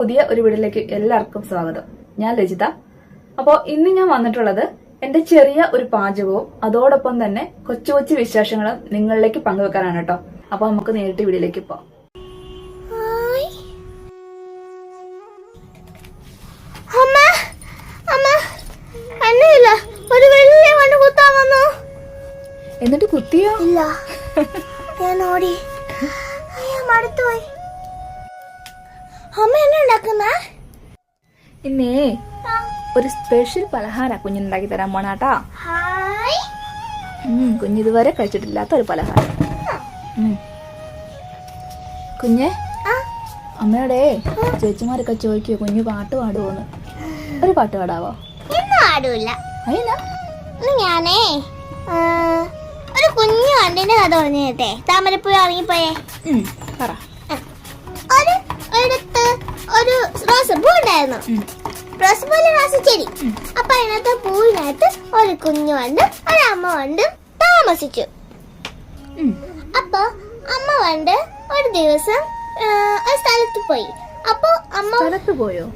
പുതിയ ഒരു വീഡിയോയിലേക്ക് എല്ലാവർക്കും സ്വാഗതം. ഞാൻ ലജിത അപ്പോൾ ഇന്ന് ഞാൻ വന്നിട്ടുള്ളത് എന്റെ ചെറിയ ഒരു പാചകവും അതോടൊപ്പം തന്നെ കൊച്ചു കൊച്ചു വിശേഷങ്ങളും നിങ്ങളിലേക്ക് പങ്കുവെക്കാനാണ് കേട്ടോ. അപ്പൊ നമുക്ക് നേരിട്ട് വീഡിയോയിലേക്ക് പോവാം. എന്നിട്ട് കുത്തിയോ? ഇല്ല. ഞാൻ ഓടി. മടുത്തുപോയി. മടുത്തു പോയി അമ്മ എന്നെ ഉണ്ടാക്കുന്ന? ഇന്നേ ഒരു സ്പെഷ്യൽ പലഹാര കുഞ്ഞുണ്ടാക്കി തരാൻ പോണാട്ടാ കുഞ്ഞിതുവരെ കഴിച്ചിട്ടില്ലാത്ത ഒരു പലഹാരം. കുഞ്ഞെ അമ്മയോടെ ചേച്ചിമാരൊക്കെ ചോദിക്കോ കുഞ്ഞു പാട്ട് പാടുവോന്ന്. ഒരു പാട്ട് പാടാവോ? ഞാനേ ഒരു കുഞ്ഞു വണ്ടിന്റെ കഥ പറഞ്ഞേ താമരപ്പുഴ ഇറങ്ങിപ്പോയേ. പറ. ഉണ്ടായിരുന്നു. റോസ് പോലെ റോസച്ചെടി അപ്പൊ അതിനകത്ത് പൂവിനകത്ത് ഒരു കുഞ്ഞു വണ്ട് ഒരു അമ്മ വണ്ട് താമസിച്ചു. അപ്പൊ അമ്മ വണ്ട് ഒരു ദിവസം ഒരു സ്ഥലത്ത് പോയി അപ്പൊ അമ്മ സ്ഥലത്ത് പോയോ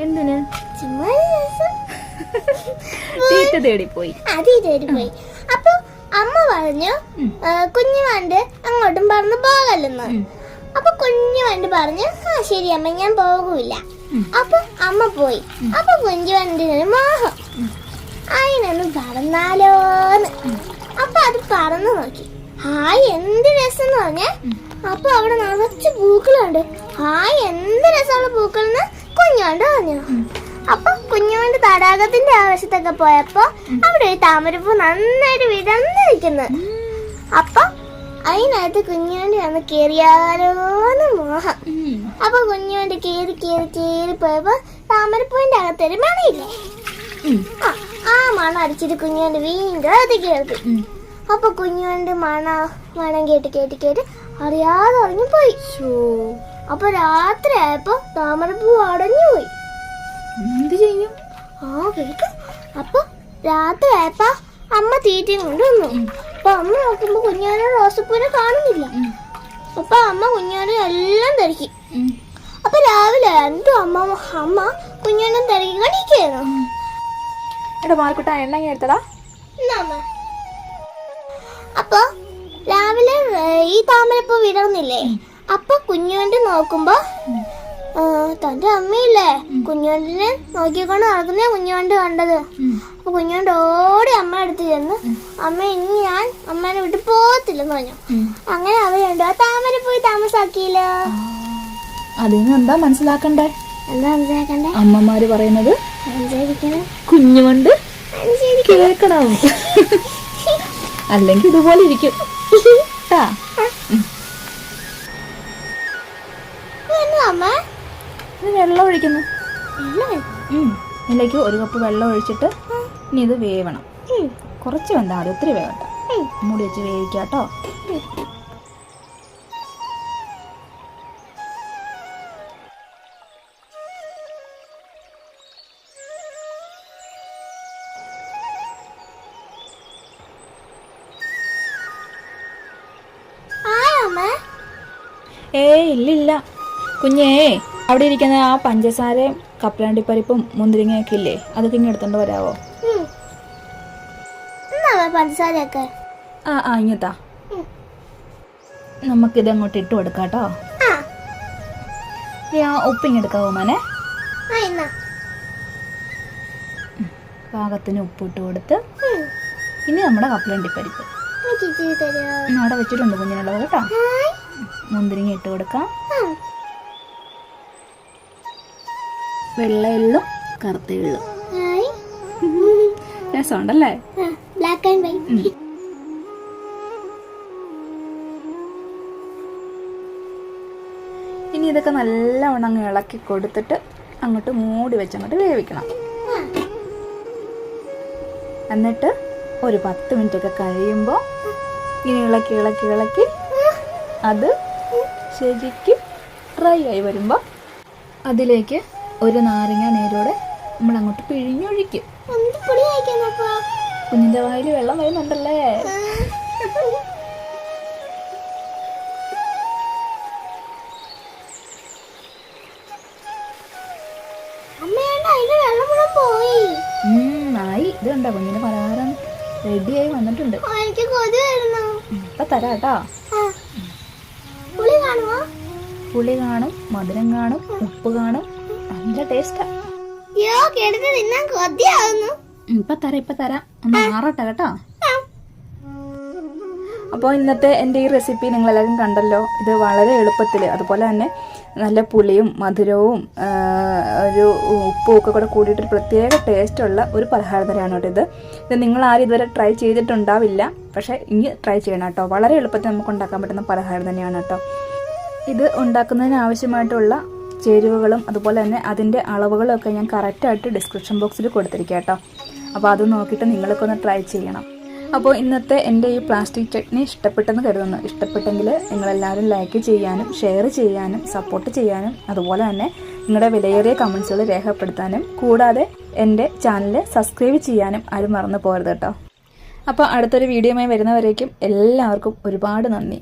എന്തിന് പോയി പോയി അപ്പൊ അമ്മ പറഞ്ഞു കുഞ്ഞു വണ്ട് അങ്ങോട്ടും പറന്ന് പോകല്ലെന്ന് ഉം. അപ്പൊ കുഞ്ഞു വണ്ട് പറഞ്ഞു ആ ശരി അമ്മ ഞാൻ പോകൂല. അപ്പൊ അമ്മ പോയി. അപ്പൊ കുഞ്ഞു വണ്ടിന് മോഹം. അതിനൊന്ന് പറന്നാലോന്ന് അപ്പൊ അത് പറന്നു നോക്കി. ഹായ് എന്ത് രസം എന്ന് പറഞ്ഞേ? അപ്പൊ അവിടെ നിറച്ച് പൂക്കളുണ്ട്. ഹായ് എന്ത് രസമുള്ള പൂക്കളെന്ന് കുഞ്ഞുകൊണ്ട് പറഞ്ഞു. അപ്പൊ കുഞ്ഞുകൊണ്ട് തടാകത്തിന്റെ ആവശ്യത്തൊക്കെ പോയപ്പോ അവിടെ ഒരു താമരപ്പൂ നന്നായിട്ട് വിടർന്നിരിക്കുന്നത് അപ്പൊ അതിനകത്ത് കുഞ്ഞുവണ്ടി വന്ന് കേറിയാലോന്ന് മോഹം. അപ്പൊ കുഞ്ഞുവണ്ടി കേറി കേറി കേറി പോയപ്പോ താമരപ്പൂവിന്റെ അകത്തൊരു മണയില്ലേ. ആ, മണ അടിച്ചിട്ട് കുഞ്ഞുവണ്ടി വീണ്ടും അത് ഉം. അപ്പൊ കുഞ്ഞുവണ്ടി മണ മണം കേട്ട് കേട്ട് കേട്ട് അറിയാതെ ഉറങ്ങി പോയി. അപ്പൊ രാത്രി ആയപ്പോ താമരപ്പൂ അടഞ്ഞു പോയി. എന്ത് ചെയ്യും? ആ കേട്ടു അപ്പൊ രാത്രി ആയപ്പോ അമ്മ തീറ്റയും കൊണ്ട് വന്നു. അപ്പൊ അമ്മ നോക്കുമ്പോ കുഞ്ഞാനെ റോസപ്പൂനെ കാണുന്നില്ല. അപ്പൊ അമ്മ കുഞ്ഞാനെ എല്ലാം തിരക്കി. അപ്പൊ രാവിലെ എന്തോ അമ്മ അമ്മ കുഞ്ഞാനെ തിരക്കി കണിക്കായിരുന്നു എടാ മാർക്കുട്ട എണ്ണ എടുത്തടാ അപ്പൊ രാവിലെ ഈ താമരപ്പൂ വിടർന്നില്ലേ? അപ്പൊ കുഞ്ഞുവണ്ടി നോക്കുമ്പോ തന്റെ അമ്മയില്ലേ? കുഞ്ഞോണ്ടിനെ നോക്കിക്കൊണ്ട് നടക്കുന്ന കുഞ്ഞോണ്ട് കണ്ടത്. അപ്പൊ കുഞ്ഞോണ്ട് ഓടി അമ്മ അടുത്ത് ചെന്ന് അമ്മ ഇനി ഞാൻ അമ്മേനെ വിട്ടു പോകത്തില്ലെന്ന് പറഞ്ഞു. അങ്ങനെ അവരുണ്ട് രണ്ടു ആ താമര പോയി താമസാക്കിയില്ല. അതിൽ നിന്ന് എന്താ മനസ്സിലാക്കണ്ടേ? എന്താ മനസ്സിലാക്കണ്ടേ? അമ്മമാര് പറയുന്നത് കുഞ്ഞോണ്ട് കുഞ്ഞുകൊണ്ട് കേൾക്കണം അല്ലെങ്കിൽ ഇതുപോലെ ഇരിക്കും. ട്ടാ. ഇത് വെള്ളം ഒഴിക്കുന്നു. ഇതിലേക്ക് ഒരു കപ്പ് വെള്ളം ഒഴിച്ചിട്ട് ഇനി ഇത് വേവണം. കുറച്ച് വെന്താൽ മതി ഒത്തിരി വേവണ്ട. മുടി വെച്ച് വേവിക്കാട്ടോ ഏയ് ഇല്ലില്ല. കുഞ്ഞേ അവിടെ ഇരിക്കുന്ന ആ പഞ്ചസാരയും കപ്പലണ്ടിപ്പരിപ്പും മുന്തിരിങ്ങയൊക്കെ ഇല്ലേ അതൊക്കെ ഇങ്ങനെ എടുത്തോണ്ട് വരാവോ? പഞ്ചസാരയൊക്കെ. ആ ആ ഇങ്ങത്താ. നമുക്കിത് അങ്ങോട്ട് ഇട്ട് കൊടുക്കാട്ടോ. ആ. ഉപ്പിങ്ങെടുക്കാവോ മോനെ? പാകത്തിന് ഉപ്പിട്ട് കൊടുത്ത്. ഇനി നമ്മുടെ കപ്പലണ്ടിപ്പരിപ്പ് അവിടെ വെച്ചിട്ടുണ്ട് കുഞ്ഞിനുള്ളത് കേട്ടോ. മുന്തിരിങ്ങ ഇട്ട് കൊടുക്കാം. വെള്ള എള്ളും കറുത്ത എള്ളും രസമുണ്ടല്ലേ ബ്ലാക്ക് ആൻഡ് വൈറ്റ് ഇനി ഇതൊക്കെ നല്ലവണ്ണം അങ്ങ് ഇളക്കി കൊടുത്തിട്ട് അങ്ങോട്ട് മൂടി വെച്ച് അങ്ങോട്ട് വേവിക്കണം. എന്നിട്ട് ഒരു പത്ത് മിനിറ്റ് ഒക്കെ കഴിയുമ്പോൾ ഇനി ഇളക്കി ഇളക്കി ഇളക്കി അത് ശരിക്കും ഡ്രൈ ആയി വരുമ്പോൾ അതിലേക്ക് ഒരു നാരങ്ങ നേരോടെ നമ്മൾ അങ്ങോട്ട് പിഴിഞ്ഞൊഴിക്കും കുഞ്ഞിന്റെ വായിൽ വെള്ളം വരുന്നുണ്ടല്ലേ? ആയി. ഇത് കണ്ടോ കുഞ്ഞിന് പലഹാരം റെഡിയായി വന്നിട്ടുണ്ട്. എനിക്ക് ഇപ്പൊ തരാട്ടോ പുളി കാണും മധുരം കാണും ഉപ്പ് കാണും. നല്ല ടേസ്റ്റാ തിന്നാൻ കൊതിയാവുന്നു. ഇപ്പൊ തരാം ഇപ്പൊ തരാം. ഒന്ന് മാറട്ടെ കേട്ടോ. അപ്പോൾ ഇന്നത്തെ എന്റെ ഈ റെസിപ്പി നിങ്ങൾ നിങ്ങളെല്ലാവരും കണ്ടല്ലോ. ഇത് വളരെ എളുപ്പത്തിൽ അതുപോലെ തന്നെ നല്ല പുളിയും മധുരവും ഒരു ഉപ്പും ഒക്കെ കൂടെ കൂടിയിട്ട് ഒരു പ്രത്യേക ടേസ്റ്റുള്ള ഒരു പലഹാരം തന്നെയാണ് കേട്ടോ ഇത്. ഇത് നിങ്ങൾ ആരും ഇതുവരെ ട്രൈ ചെയ്തിട്ടുണ്ടാവില്ല. പക്ഷേ ഇനി ട്രൈ ചെയ്യണം കേട്ടോ. വളരെ എളുപ്പത്തിൽ നമുക്ക് ഉണ്ടാക്കാൻ പറ്റുന്ന പലഹാരം തന്നെയാണ് കേട്ടോ. ഇത് ഉണ്ടാക്കുന്നതിന് ആവശ്യമായിട്ടുള്ള ചേരുവകളും അതുപോലെ തന്നെ അതിന്റെ അളവുകളും ഒക്കെ ഞാൻ കറക്റ്റായിട്ട് ഡിസ്ക്രിപ്ഷൻ ബോക്സിൽ കൊടുത്തിരിക്കാം കേട്ടോ അപ്പോൾ അത് നോക്കിയിട്ട് നിങ്ങളൊക്കെ ഒന്ന് ട്രൈ ചെയ്യണം. അപ്പോൾ ഇന്നത്തെ എന്റെ ഈ പ്ലാസ്റ്റിക് ചട്നി ഇഷ്ടപ്പെട്ടെന്ന് കരുതുന്നു. ഇഷ്ടപ്പെട്ടെങ്കിൽ നിങ്ങളെല്ലാവരും ലൈക്ക് ചെയ്യാനും ഷെയർ ചെയ്യാനും സപ്പോർട്ട് ചെയ്യാനും അതുപോലെ തന്നെ നിങ്ങളുടെ വിലയേറിയ കമൻസുകൾ രേഖപ്പെടുത്താനും കൂടാതെ എന്റെ ചാനൽ സബ്സ്ക്രൈബ് ചെയ്യാനും ആരും മറന്നു പോകരുത് കേട്ടോ അപ്പോൾ അടുത്തൊരു വീഡിയോയുമായി വരുന്നവരേക്കും എല്ലാവർക്കും ഒരുപാട് നന്ദി.